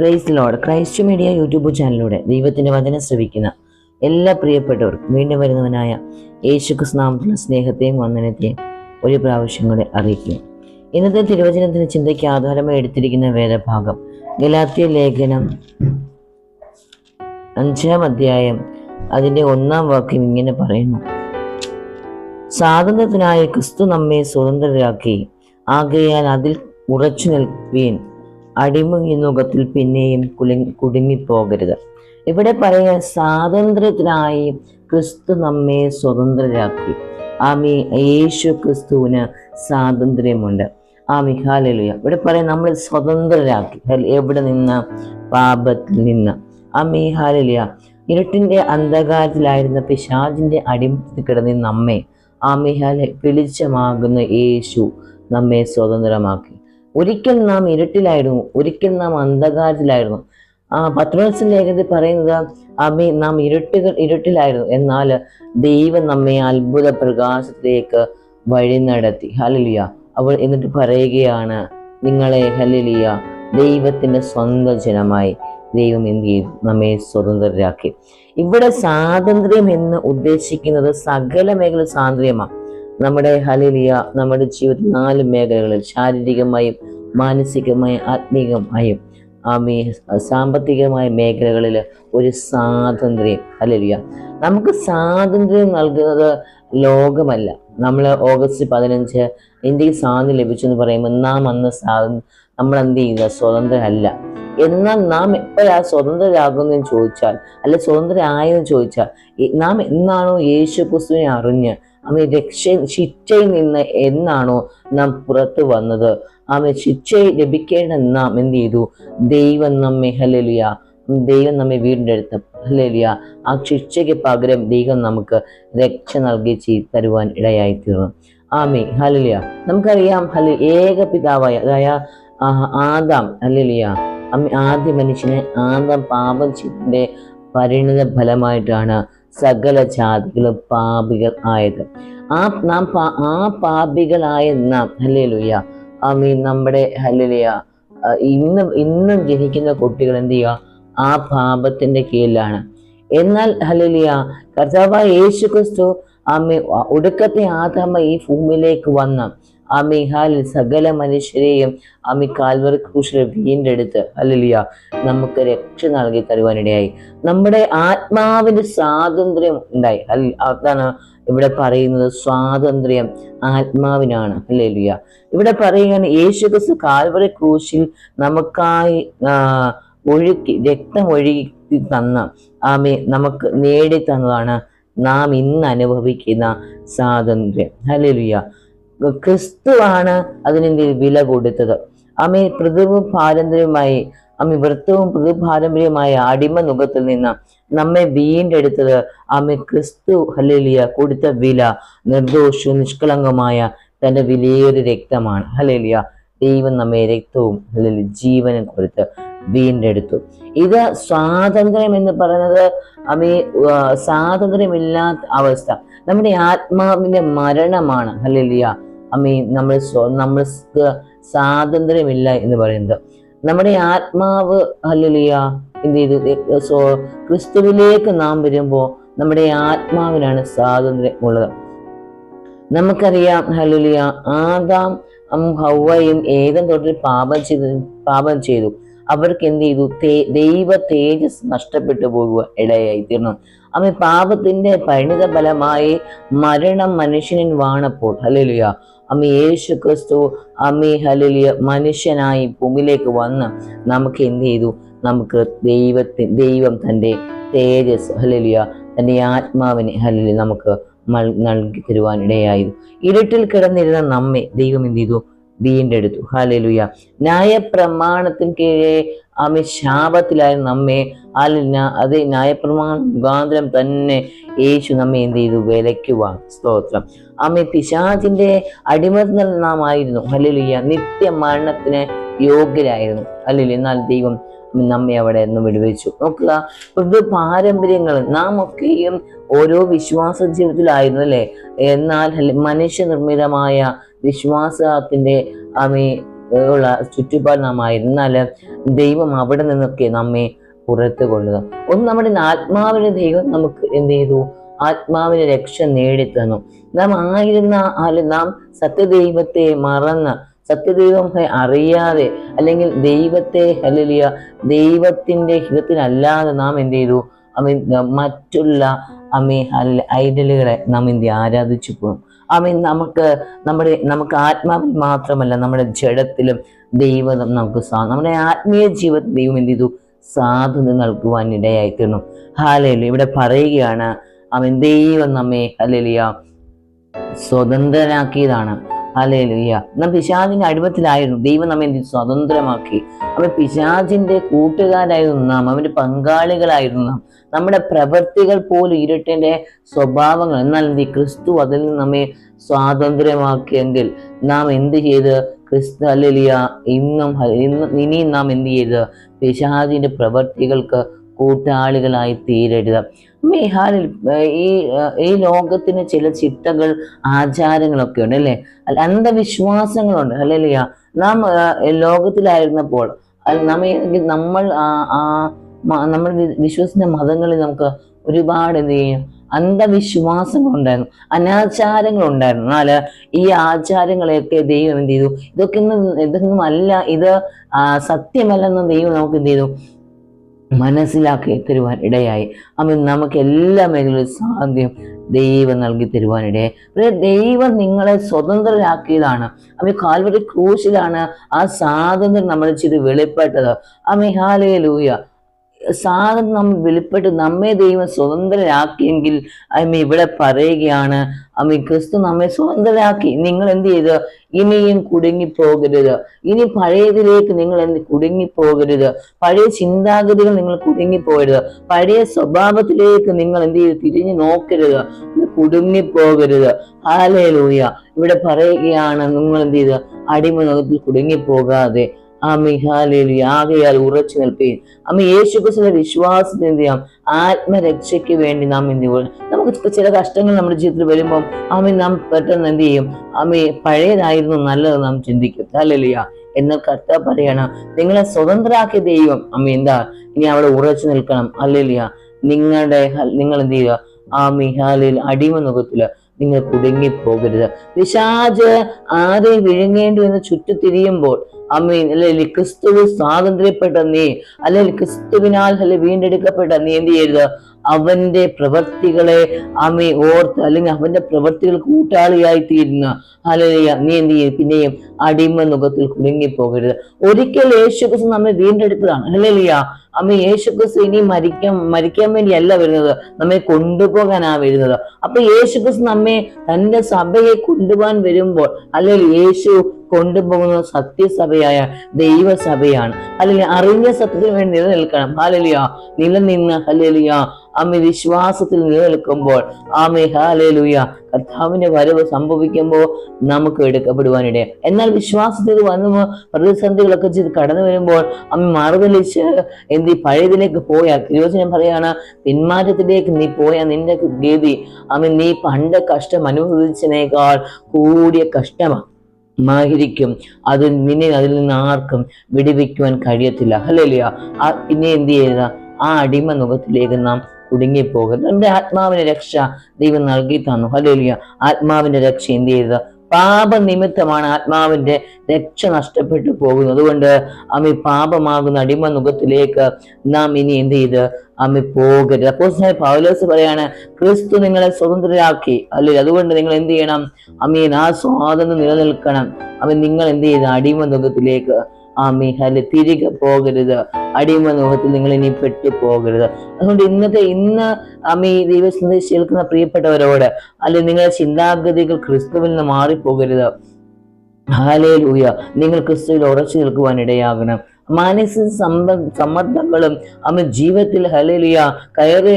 Praise lord Christ media YouTube ചാനലിലൂടെ ദൈവത്തിന്റെ വചനം ശ്രവിക്കുന്ന എല്ലാ പ്രിയപ്പെട്ടവർക്കും വീണ്ടും വരുന്നവനായ യേശുക്രിസ്നാമത്തിലുള്ള സ്നേഹത്തെയും വന്ദനത്തെയും ഒരു പ്രാവശ്യം കൂടെ അറിയിക്കും ഇന്നത്തെ തിരുവചനത്തിന് ചിന്തയ്ക്ക് ആധാരമായി എടുത്തിരിക്കുന്ന വേദഭാഗം ഗലാത്തിയ ലേഖനം അഞ്ചാം അധ്യായം അതിന്റെ ഒന്നാം വാക്യം ഇങ്ങനെ പറയുന്നു. സ്വാതന്ത്ര്യത്തിനായി ക്രിസ്തു നമ്മെ സ്വതന്ത്രരാക്കി ആകയാൽ അതിൽ ഉറച്ചു നിൽക്കുകയും അടിമുഖത്തിൽ പിന്നെയും കുലി കുടുങ്ങിപ്പോകരുത്. ഇവിടെ പറയുക സ്വാതന്ത്ര്യത്തിനായി ക്രിസ്തു നമ്മെ സ്വതന്ത്രരാക്കി. ആമി യേശു ക്രിസ്തുവിന് സ്വാതന്ത്ര്യമുണ്ട്. ആ മിഹാലലുയ ഇവിടെ പറയാം നമ്മൾ സ്വതന്ത്രരാക്കി. എവിടെ നിന്ന്? പാപത്തിൽ നിന്ന്. ആ മിഹാലലുയ ഇരുട്ടിന്റെ അന്ധകാരത്തിലായിരുന്ന പിശാജിന്റെ അടിമത്തിൽ കിടന്ന് നമ്മെ ആ മിഹാലെ വെളിച്ചമാകുന്ന യേശു നമ്മെ സ്വതന്ത്രമാക്കി. ഒരിക്കൽ നാം ഇരുട്ടിലായിരുന്നു ഒരിക്കൽ നാം അന്ധകാരത്തിലായിരുന്നു. ആ പത്രോസ് ലേഖനത്തിൽ പറയുന്നത് അമ്മ നാം ഇരുട്ടുകൾ ഇരുട്ടിലായിരുന്നു. എന്നാൽ ദൈവം നമ്മെ അത്ഭുത പ്രകാശത്തിലേക്ക് വഴി നടത്തി ഹലലിയ അവൾ എന്നിട്ട് പറയുകയാണ് നിങ്ങളെ ഹലലിയ ദൈവത്തിന്റെ സ്വന്തം ജനമായി. ദൈവം എന്ത് ചെയ്തു നമ്മെ സ്വതന്ത്രരാക്കി. ഇവിടെ സ്വാതന്ത്ര്യം എന്ന് ഉദ്ദേശിക്കുന്നത് സകല മേഖല സ്വാതന്ത്ര്യമാണ് നമ്മുടെ ഹലിലിയ നമ്മുടെ ജീവിതത്തിൽ നാല് മേഖലകളിൽ ശാരീരികമായും മാനസികമായും ആത്മീകമായും ആമീ സാമ്പത്തികമായ മേഖലകളിൽ ഒരു സ്വാതന്ത്ര്യം. ഹലിലിയ നമുക്ക് സ്വാതന്ത്ര്യം നൽകുന്നത് ലോകമല്ല. നമ്മൾ ഓഗസ്റ്റ് പതിനഞ്ച് ഇന്ത്യയ്ക്ക് സ്വാതന്ത്ര്യം ലഭിച്ചു എന്ന് പറയുമ്പോൾ നാം അന്ന് സ്വാതന്ത്ര്യം നമ്മൾ എന്ത് ചെയ്യുക? സ്വതന്ത്രരല്ല. എന്നാൽ നാം എപ്പോഴാ സ്വതന്ത്രരാകുന്നതെന്ന് ചോദിച്ചാൽ അല്ലെ സ്വതന്ത്രരായെന്ന് ചോദിച്ചാൽ നാം എന്നാണോ യേശു ക്രിസ്തുവിനെ അറിഞ്ഞ് അവൻ രക്ഷ ശിക്ഷയിൽ നിന്ന് എന്നാണോ നാം പുറത്തു വന്നത്? ആമേ ശിക്ഷ ലഭിക്കേണ്ട നാം എന്ത് ചെയ്തു? ദൈവം നമ്മെ ഹലലിയ ദൈവം നമ്മെ വീണ്ടെടുത്ത ഹലലിയ ആ ശിക്ഷയ്ക്ക് പകരം ദൈവം നമുക്ക് രക്ഷ നൽകി ചെയ് തരുവാൻ ഇടയായി തീർന്നു ആമേ ഹലലിയ നമുക്കറിയാം ഹല ഏക പിതാവായ അതായ ആദാം ഹലലിയ ആദ്യ മനുഷ്യനെ ആദാം പാപം ചെയ്തതിന്റെ പരിണിത ഫലമായിട്ടാണ് സകല ജാതികളും പാപികൾ ആയത്. ആ നാം ആ പാപികളായ നാം ഹല്ലേലുയ്യ ആ മീൻ നമ്മുടെ ഹല്ലേലൂയ ഇന്ന് ഇന്നും ജനിക്കുന്ന കുട്ടികൾ എന്ത് ചെയ്യുക? ആ പാപത്തിന്റെ കീഴിലാണ്. എന്നാൽ ഹല്ലേലൂയ കർത്താവായ യേശു ക്രിസ്തു ആമേ ഒടുക്കത്തെ ആദാമ ഈ ഭൂമിയിലേക്ക് വന്ന മിഹാലിൽ സകല മനുഷ്യരെയും ആമി കാൽവർ ക്രൂശിൽ വീണ്ടെടുത്ത് ഹല്ലേലൂയ നമുക്ക് രക്ഷ നൽകി തരുവാനിടയായി. നമ്മുടെ ആത്മാവിന് സ്വാതന്ത്ര്യം ഉണ്ടായി. അല്ല അതാണ് ഇവിടെ പറയുന്നത് സ്വാതന്ത്ര്യം ആത്മാവിനാണ്. ഹല്ലേലൂയ. ഇവിടെ പറയുകയാണ് യേശു ക്രിസ്തു കാൽവറി ക്രൂശിൽ നമുക്കായി ഒഴുക്കി രക്തം ഒഴുകി തന്ന ആമേ നമുക്ക് നേടി തന്നതാണ് നാം ഇന്ന് അനുഭവിക്കുന്ന സ്വാതന്ത്ര്യം. ഹല്ലേലൂയ. ക്രിസ്തുവാണ് അതിനെന്ത് വില കൊടുത്തത്? അമ്മ പ്രതിഭ പാരമ്പര്യമായി അമ്മ വൃത്തവും പൃഥുപാരമ്പര്യമായ അടിമ മുഖത്തിൽ നിന്ന് നമ്മെ വീണ്ടെടുത്തത് അമ്മ ക്രിസ്തു ഹലേലിയ കൊടുത്ത വില നിർദോഷവും നിഷ്കളങ്കമായ തന്റെ വിലയേറിയ രക്തമാണ്. ഹലേലിയ ദൈവം നമ്മെ രക്തവും അല്ലെങ്കിൽ ജീവനും കൊടുത്ത് വീണ്ടെടുത്തു. ഇത് സ്വാതന്ത്ര്യം എന്ന് പറയുന്നത് അമ്മ സ്വാതന്ത്ര്യമില്ലാത്ത അവസ്ഥ. നമ്മുടെ ആത്മാവിന്റെ മരണമാണ്. ഹലേലിയ അമ്മേ നമ്മൾ നമ്മൾക്ക് സ്വാതന്ത്ര്യമില്ല എന്ന് പറയുന്നത്. നമ്മുടെ ആത്മാവ് ഹല്ലേലൂയ എന്ത് ചെയ്തു സോ ക്രിസ്തുവിലേക്ക് നാം വരുമ്പോൾ നമ്മുടെ ആത്മാവിനാണ് സ്വാതന്ത്ര്യം ഉള്ളത്. നമുക്കറിയാം ഹലുലിയ ആദാം ഹൗവയും ഏതും തൊട്ടിൽ പാപം ചെയ്ത് പാപം ചെയ്തു. അവർക്ക് എന്ത് ചെയ്തു? ദൈവ തേജസ് നഷ്ടപ്പെട്ടു പോകുക ഇടയായി തീർന്നു. അമ്മ പാപത്തിന്റെ പരിണിത ഫലമായി മരണം മനുഷ്യനിൽ വാണപ്പോൾ ഹല്ലേലൂയ അമ്മ യേശു ക്രിസ്തു അമ്മ ഹലിലിയ മനുഷ്യനായി ഭൂമിയിലേക്ക് വന്ന് നമുക്ക് എന്ത് ചെയ്തു? നമുക്ക് ദൈവത്തി ദൈവം തന്റെ തേജസ് ഹലിലിയ തന്റെ ആത്മാവിനെ ഹലിലി നമുക്ക് നൽകി തരുവാൻ ഇരുട്ടിൽ കിടന്നിരുന്ന നമ്മെ ദൈവം എന്ത് ചെയ്തു? വീണ്ടെടുത്തു ഹാലലുയ ന്യായപ്രമാണത്തിന് കീഴെ അമ്മ ശാപത്തിലായ നമ്മെ അല്ല അത് ന്യായപ്രമാണ മുഖാന്തരം തന്നെ യേശു നമ്മെ എന്ത് ചെയ്തു വിലയ്ക്കുവാൻ. സ്തോത്രം. അമ്മ പിശാചിന്റെ അടിമത്തിൽ നാം ആയിരുന്നു ഹല്ലേലൂയ. നിത്യ മരണത്തിന് യോഗ്യരായിരുന്നു. ഹല്ലേലൂയ. എന്നാൽ ദൈവം നമ്മെ അവിടെ നിന്ന് വിടുവിച്ചു. നോക്കുക. ഇത് പാരമ്പര്യങ്ങൾ നാം ഒക്കെയും ഓരോ വിശ്വാസ ജീവിതത്തിലായിരുന്നു അല്ലേ? എന്നാൽ മനുഷ്യ മനുഷ്യനിർമ്മിതമായ വിശ്വാസത്തിന്റെ അമ്മേ ഉള്ള ചുറ്റുപാട് നാം ആയിരുന്നാൽ ദൈവം അവിടെ നിന്നൊക്കെ നമ്മെ പുറത്തു കൊള്ളുക. ഒന്ന് നമ്മുടെ ആത്മാവിന് ദൈവം നമുക്ക് എന്ത് ചെയ്തു? ആത്മാവിന് രക്ഷ നേടിത്തന്നു. നാം ആയിരുന്ന അല്ല നാം സത്യദൈവത്തെ മറന്ന് സത്യദൈവം അറിയാതെ അല്ലെങ്കിൽ ദൈവത്തെ അല്ലെങ്കിൽ ദൈവത്തിന്റെ ഹിതത്തിനല്ലാതെ നാം എന്ത് ചെയ്തു? അമ്മ മറ്റുള്ള അമ്മ ഐഡലുകളെ നാം എന്ത്? ആരാധിച്ചു പോകും അമ്മ നമുക്ക് നമ്മുടെ നമുക്ക് ആത്മാവിൽ മാത്രമല്ല നമ്മുടെ ജഡത്തിലും ദൈവം നമുക്ക് സാ നമ്മുടെ ആത്മീയ ജീവിതത്തിൽ ദൈവം എന്ത് ചെയ്തു? സാധുത നൽകുവാൻ ഇടയായി തീർന്നു. ഹാലയിൽ ഇവിടെ പറയുകയാണ് അവൻ ദൈവം നമ്മെ ഹലലിയ സ്വതന്ത്രനാക്കിയതാണ്. ഹല്ലേലൂയ. നാം പിശാജിന്റെ അടിമത്തിലായിരുന്നു. ദൈവം നമ്മെ എന്ത്? സ്വതന്ത്രമാക്കി. അവൻ പിശാജിന്റെ കൂട്ടുകാരായിരുന്നു നാം. അവന്റെ പങ്കാളികളായിരുന്നു നാം. നമ്മുടെ പ്രവൃത്തികൾ പോലും ഇരുട്ടിന്റെ സ്വഭാവങ്ങൾ. എന്നാൽ എന്ത്? ക്രിസ്തു അതിൽ നിന്ന് നമ്മെ സ്വാതന്ത്ര്യമാക്കിയെങ്കിൽ നാം എന്ത് ചെയ്ത്? ക്രിസ്തു അല്ലിയ ഇന്നും ഇന്നും ഇനിയും നാം എന്ത് ചെയ്ത്? പിശാജിന്റെ പ്രവൃത്തികൾക്ക് കൂട്ടാളികളായി തീരരുത്. മേഹാലിൽ ഈ ഈ ലോകത്തിന് ചില ചിട്ടകൾ ആചാരങ്ങളൊക്കെ ഉണ്ട് അല്ലേ? അന്ധവിശ്വാസങ്ങളുണ്ട്. അല്ലേലിയ നാം ലോകത്തിലായിരുന്നപ്പോൾ നമ്മ നമ്മൾ നമ്മൾ വിശ്വസിക്കുന്ന മതങ്ങളിൽ നമുക്ക് ഒരുപാട് എന്ത് ചെയ്യും? അനാചാരങ്ങൾ ഉണ്ടായിരുന്നു എന്നാൽ ഈ ആചാരങ്ങളെയൊക്കെ ദൈവം എന്ത് ചെയ്തു? ഇതൊക്കെ ഒന്നും ഇതൊന്നും അല്ല. ഇത് സത്യമല്ലെന്ന് ദൈവം നമുക്ക് എന്ത് ചെയ്തു? മനസ്സിലാക്കി തരുവാൻ ഇടയായി. അമ്മ നമുക്ക് എല്ലാ മേഖലയിലും സാധ്യം ദൈവം നൽകി പിന്നെ ദൈവം നിങ്ങളെ സ്വതന്ത്രരാക്കിയതാണ്. അമ്മ കാൽവരി ക്രൂശിലാണ് ആ സ്വാതന്ത്ര്യം നമ്മൾ ചെയ്ത് വെളിപ്പെട്ടത്. അമ്മ ഹാലയിലൂയ ലൂയ സ്വാതന്ത്ര്യം നമ്മൾ വെളിപ്പെട്ട് നമ്മെ ദൈവം സ്വതന്ത്രരാക്കിയെങ്കിൽ അമ്മ ഇവിടെ പറയുകയാണ് അമ്മ ക്രിസ്തു നമ്മെ സ്വതന്ത്രരാക്കി. നിങ്ങൾ എന്ത് ചെയ്ത്? ഇനിയും കുടുങ്ങിപ്പോകരുത്. ഇനി പഴയതിലേക്ക് നിങ്ങൾ എന്ത് കുടുങ്ങിപ്പോകരുത്? പഴയ ചിന്താഗതികൾ നിങ്ങൾ കുടുങ്ങിപ്പോകരുത്. പഴയ സ്വഭാവത്തിലേക്ക് നിങ്ങൾ എന്ത് ചെയ്ത് തിരിഞ്ഞു നോക്കരുത്. കുടുങ്ങിപ്പോകരുത്. ഹാലൂയ ഇവിടെ പറയുകയാണ് നിങ്ങൾ എന്ത് ചെയ്ത്? കുടുങ്ങി കുടുങ്ങിപ്പോകാതെ ആകയാൽ ഉറച്ചു നിൽക്കുകയും അമ്മ യേശുക്രിസ്തുവിന്റെ വിശ്വാസത്തിന് എന്ത് ചെയ്യാം ആത്മരക്ഷയ്ക്ക് വേണ്ടി നാം എന്ത് നമുക്ക് ചില കഷ്ടങ്ങൾ നമ്മുടെ ജീവിതത്തിൽ വരുമ്പോൾ ആമി നാം പെട്ടെന്ന് എന്ത് ചെയ്യും? ആമി പഴയതായിരുന്നു നല്ലത് നാം ചിന്തിക്കും. ഹാലേലൂയ. എന്നാൽ കർത്ത പറയണം നിങ്ങളെ സ്വതന്ത്രരാക്കിയ ദൈവം അമ്മ എന്താ? ഇനി അവിടെ ഉറച്ചു നിൽക്കണം. അല്ലേലിയ നിങ്ങളുടെ നിങ്ങൾ എന്ത് ചെയ്യുക? ആ മിഹാലിൽ അടിമ മുഖത്തിൽ നിങ്ങൾ കുടുങ്ങിപ്പോകരുത്. പിശാജ് ആരെ വിഴുങ്ങേണ്ടു എന്ന് ചുറ്റിത്തിരിയുമ്പോൾ അമ്മീൻ അല്ലെങ്കിൽ ക്രിസ്തുവിൽ സ്വാതന്ത്ര്യപ്പെട്ട നീ അല്ലെങ്കിൽ ക്രിസ്തുവിനാൽ അല്ലെ വീണ്ടെടുക്കപ്പെട്ട നീ എന്ത് ചെയ്യരുത്? അവന്റെ പ്രവർത്തികളെ അമ്മ ഓർത്ത് അല്ലെങ്കിൽ അവന്റെ പ്രവർത്തികൾ കൂട്ടാളിയായി തീരുന്ന അല്ലെങ്കിൽ നീ എന്ത് ചെയ്യും? പിന്നെയും അടിമ മുഖത്തിൽ കുടുങ്ങിപ്പോകരുത്. ഒരിക്കൽ യേശുക്രിസ്തു നമ്മെ വീണ്ടെടുത്തതാണ്. അല്ലേലിയ അമ്മ യേശുക്രിസ്തു ഇനി മരിക്കാൻ മരിക്കാൻ വേണ്ടിയല്ല വരുന്നത്. നമ്മെ കൊണ്ടുപോകാനാ വരുന്നത് അപ്പൊ യേശുക്രിസ്തു നമ്മെ തന്റെ സഭയെ കൊണ്ടുപോകാൻ വരുമ്പോൾ അല്ലെങ്കിൽ യേശു കൊണ്ടുപോകുന്ന സത്യസഭയായ ദൈവസഭയാണ്. അല്ലെങ്കിൽ അറിഞ്ഞ സത്യത്തിന് വേണ്ടി നിലനിൽക്കണം. ഹാലലിയ നിലനിന്ന് ഹലലിയ അമ്മ വിശ്വാസത്തിൽ നിലനിൽക്കുമ്പോൾ. ആമേ ഹാലേലുയ കർത്താവിന്റെ വരവ് സംഭവിക്കുമ്പോൾ നമുക്ക് എടുക്കപ്പെടുവാനിടയെ. എന്നാൽ വിശ്വാസത്തിൽ വന്നു പ്രതിസന്ധികളൊക്കെ ചെയ്ത് കടന്നു വരുമ്പോൾ അമ്മ മറുതലിച്ച് എന്ത് പഴയതിലേക്ക് പോയാൽ തിരുവചനം പറയാണ് പിന്മാറ്റത്തിലേക്ക് നീ പോയാൽ നിന്റെ ഗതി. അമ്മ നീ പണ്ട് കഷ്ടം അനുഭവിച്ചതിനേക്കാൾ കൂടിയ കഷ്ടമാണ് മാഹിരിക്കും അത് നിന്നെ അതിൽ നിന്ന് ആർക്കും വിടുവിക്കുവാൻ കഴിയത്തില്ല. ഹല്ലേലൂയ. ആ പിന്നെ എന്ത് ചെയ്യുക? ആ അടിമ മുഖത്തിലേക്ക് നാം കുടുങ്ങിപ്പോകരുത് നമ്മുടെ ആത്മാവിന്റെ രക്ഷ ദൈവം നൽകി തന്നു. ഹലോലിയ ആത്മാവിന്റെ രക്ഷ എന്ത് ചെയ്തത് പാപനിമിത്തമാണ് ആത്മാവിന്റെ രക്ഷ നഷ്ടപ്പെട്ടു പോകുന്നത്. അതുകൊണ്ട് അമ്മി പാപമാകുന്ന അടിമ മുഖത്തിലേക്ക് നാം ഇനി എന്ത് ചെയ്ത്? അമ്മി പോകരുത്. അപ്പോൾ പൗലോസ് പറയാണ് ക്രിസ്തു നിങ്ങളെ സ്വതന്ത്രരാക്കി. അല്ലെ അതുകൊണ്ട് നിങ്ങൾ എന്ത് ചെയ്യണം? അമ്മീൻ ആ സ്വാതന്ത്ര്യം നിലനിൽക്കണം. അവൻ നിങ്ങൾ എന്ത് ചെയ്ത്? അടിമ മുഖത്തിലേക്ക് ആമി അല്ലെ തിരികെ പോകരുത്. അടിമനോഹത്തിൽ നിങ്ങൾ ഇനി പെട്ടു പോകരുത് അതുകൊണ്ട് ഇന്നത്തെ ഇന്ന് അമ്മീ ദൈവസന്ദേശം കേൾക്കുന്ന പ്രിയപ്പെട്ടവരോട് അല്ലെ നിങ്ങളുടെ ചിന്താഗതികൾ ക്രിസ്തുവിൽ നിന്ന് മാറിപ്പോകരുത്. ഹാലേ ലൂയ നിങ്ങൾ ക്രിസ്തുവിൽ ഉറച്ചു നിൽക്കുവാൻ ഇടയാകണം മാനസിക സമ്മ സമ്മർദ്ദങ്ങളും അവൻ ജീവിതത്തിൽ ഹലലിയ കയറി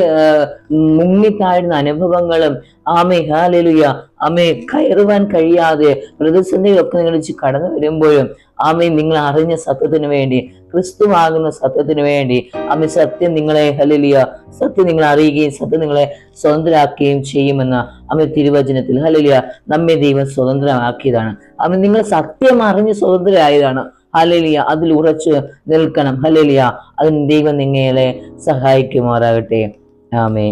മുങ്ങിത്താഴ്ന്ന അനുഭവങ്ങളും ആമേ ഹാലലുയ ആമേ കയറുവാൻ കഴിയാതെ പ്രതിസന്ധികളൊക്കെ നിങ്ങൾ കടന്നു വരുമ്പോഴും ആമേ നിങ്ങൾ അറിഞ്ഞ സത്യത്തിന് വേണ്ടി ക്രിസ്തുവാകുന്ന സത്യത്തിന് വേണ്ടി ആമേ സത്യം നിങ്ങളെ ഹലലിയ സത്യം നിങ്ങളെ അറിയുകയും സത്യം നിങ്ങളെ സ്വതന്ത്രരാക്കുകയും ചെയ്യുമെന്ന ആമേ തിരുവചനത്തിൽ ഹലലിയ നമ്മെ ദൈവം സ്വതന്ത്രമാക്കിയതാണ്. ആമേ നിങ്ങൾ സത്യം അറിഞ്ഞ് സ്വതന്ത്രരായതാണ്. ഹലലിയ അതിൽ ഉറച്ചു നിൽക്കണം. ഹലലിയ അതിന് ദൈവം നിങ്ങളെ സഹായിക്കുമാറാകട്ടെ. ആമേ